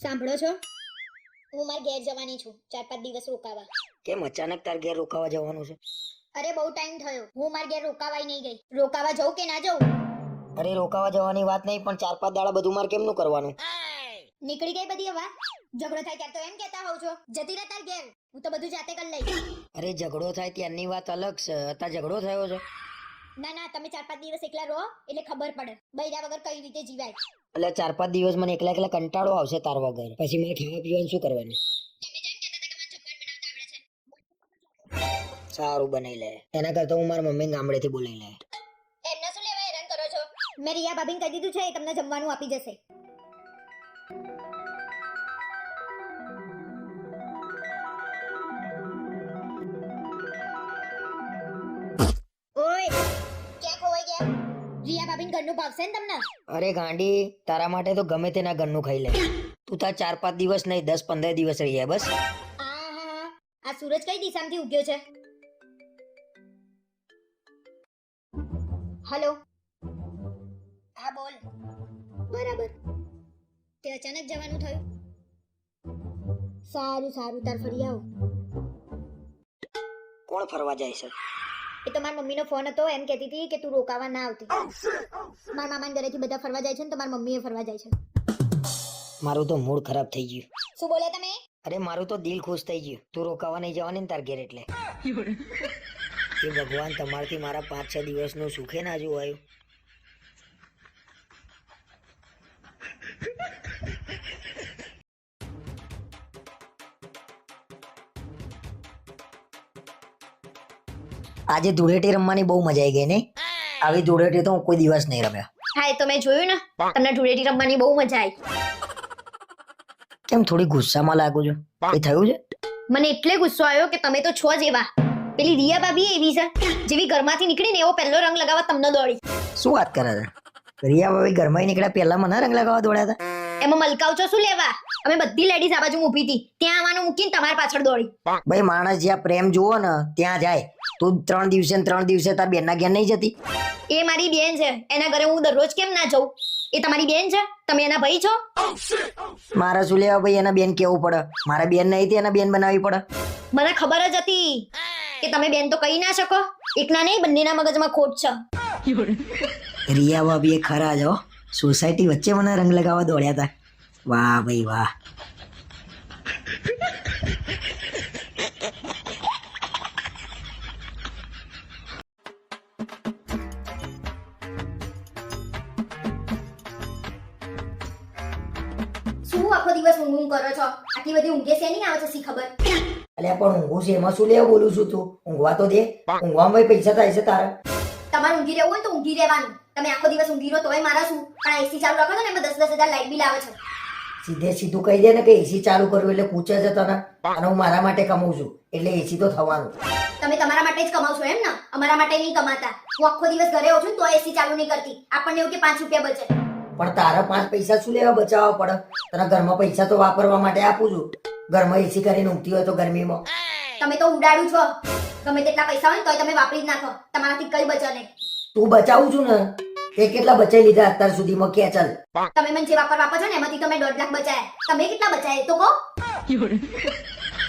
સાંભળો છો? હું મારા ઘેર જવાની છું ચાર પાંચ દિવસ રોકાવા. કેમ અચાનક તાર ઘેર રોકાવા જવાનું છે? અરે બહુ ટાઈમ થયો. હું મારા ઘેર રોકાવાય નહીં ગઈ. રોકાવા જઉં કે ના જઉં? અરે રોકાવા જવાની વાત નહીં પણ ચાર પાંચ દાડા બધું મારે કેમનું કરવાનું? નીકળી ગઈ બધી હવા? ઝઘડો થાય ત્યારે તો એમ કહેતા હોવ છો. જતી રહે તાર ઘેર. હું તો બધું જાતે કરી લઈશ. અરે ઝઘડો થાય ત્યારની વાત અલગ છે. અત્યારે ઝઘડો થયો છે. ના ના તમે ચાર પાંચ દિવસ એકલા રહો એટલે ખબર પડે. બૈરા વગર કઈ રીતે જીવાય? એટલે ચાર પાંચ દિવસ મને એકલા એકલા કંટાળો આવશે તાર વગર. પછી મારે ખાવા પીવાનું શું કરવાનું? સારું બનાવી લે. એના કરતા હું મારા મમ્મી ગામડેથી બોલાવી લે. એમને શું લેવા હેરાન કરો છો? મેં રિયા ભાભીને કહી દીધું છે એ તમને જમવાનું આપી જશે. ઘરનું ભાવશે ને તમને? અરે ગાંડી તારા માટે તો ગમે તેના ઘરનું ખાઈ લે. તું તાર ચાર પાંચ દિવસ નહીં દસ પંદર દિવસ રહી જાય બસ. આ સૂરજ કઈ દિશામાંથી ઉગ્યો છે? હલો? હા બોલ. બરાબર. તે અચાનક જવાનું થયું. સારું સારું. તાર ફરી આવ. કોણ ફરવા જાય છે? એ તો મારી મમ્મીનો ફોન હતો એમ કહેતી હતી કે તું રોકાવા ના આવતી. મારા મામાના ઘરેથી બધા ફરવા જાય છે ને તો મારી મમ્મીએ ફરવા જાય છે. મારું તો મૂડ ખરાબ થઈ ગયું. શું બોલે તમે? અરે મારું તો દિલ ખુશ થઈ ગયું. તું રોકાવા નહીં જવાની ને તાર ઘેર એટલે. એ ભગવાન તમારથી મારા પાંચ છ દિવસનું સુખે ના જોવાયું. આજે ધૂળેટી રમવાની બહુ મજા આવી ગઈ નહીં આવી ધૂળેટી તો હું કોઈ દિવસ નહીં રમ્યો. હા એ તો મેં જોયું ને. તમને ધૂળેટી રમવાની બહુ મજા આવી કેમ થોડી ગુસ્સામાં લાગુ છું? એ થયું છે? મને એટલે ગુસ્સો આવ્યો કે તમે તો છો જ એવા પેલી રિયા ભાભી એવી છે જેવી ઘરમાંથી નીકળીને એવો પહેલો રંગ લગાવવા તમને દોડી. શું વાત કરે છે? રિયા ભાભી ઘરમાં નીકળ્યા પહેલા મને રંગ લગાવવા દોડ્યા હતા? એમાં મલકાવ છો શું લેવા? અમે બધી લેડીઝ આ બાજુ ઊભી હતી. ત્યાં આવવાનું મૂકીને તમારી પાછળ દોડી. ભાઈ માણસ જ્યાં પ્રેમ જુઓ ને ત્યાં જાય. તું ત્રણ દિવસે ને ત્રણ દિવસે તાર બેનના ઘેર નહીં જતી? એ મારી બેન છે. એના ઘરે હું દરરોજ કેમ ના જઉં? એ તમારી બેન છે? તમે એના ભાઈ છો? મારા શું લેવા ભાઈ? એના બેન કેવું પડે? મારા બેન નહીં હતી એના બેન બનાવી પડે. મને ખબર જ હતી કે તમે બેન તો કહી ના શકો. એકના નહીં બંનેના મગજમાં ખોટ છે. રિયા ભાભી એ ખરા જ સોસાયટી વચ્ચે મને રંગ લગાવવા દોડ્યા હતા વાહ ભાઈ વાહ. શું આખો દિવસ ઊંઘ ઊંઘ કરો છો? આટલી બધી ઊંઘે છે નહીં આવે છે સી ખબર? અલ્યા પણ ઊંઘું છે એમાં શું લેવા બોલું છું તું? ઊંઘવા તો દે. ઊંઘવામાં ભાઈ પૈસા થાય છે તારે. તમારે ઊંઘી રહેવું હોય તો ઊંઘી રહેવાનું. તમે આખો દિવસ ઊંઘી રહો તોય મારા શું? પણ એસી ચાલુ રાખો છો ને એમાં દસ દસ હજાર લાઈટ બિલ આવે છે. સીધે સીધું કહી દે ને કે એસી ચાલુ કરવું એટલે પૂછે છે તને. અને હું મારા માટે કમાઉં છું. એટલે એસી તો થવાનું. તમે તમારા માટે જ કમાવ છો એમ ને? અમારા માટે નહીં કમાતા. હું આખો દિવસ ઘરે હોઉં છું તો એસી ચાલુ નહીં કરતી. આપણને એવું કે પાંચ રૂપિયા બચે પણ તારા પાંચ પૈસા શું લેવા બચાવવા પડે? તને ઘરમાં પૈસા તો વાપરવા માટે આપું છું. ઘરમાં એસી કરીને ઊંઘતી હોય તો ગરમીમાં. તમે તો ઉડાડું છો. ગમે તેટલા પૈસા હોય ને તોય તમે વાપરી જ નાખો. તમારાથી કઈ બચે નહીં. તું બચાવું છું ને તે કેટલા બચાવી લીધા અત્યાર સુધીમાં? કે ચાલ. તમે મને જે વાપર વાપરો છો ને એમાંથી તમે દોઢ લાખ બચાયા. તમે કેટલા બચાયા એ તો કહો.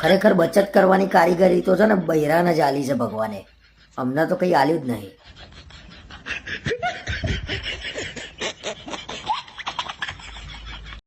ખરેખર બચત કરવાની કારીગરી તો છે ને બૈરાને જ આલી છે ભગવાને. અમને તો કઈ આલ્યું જ નહીં.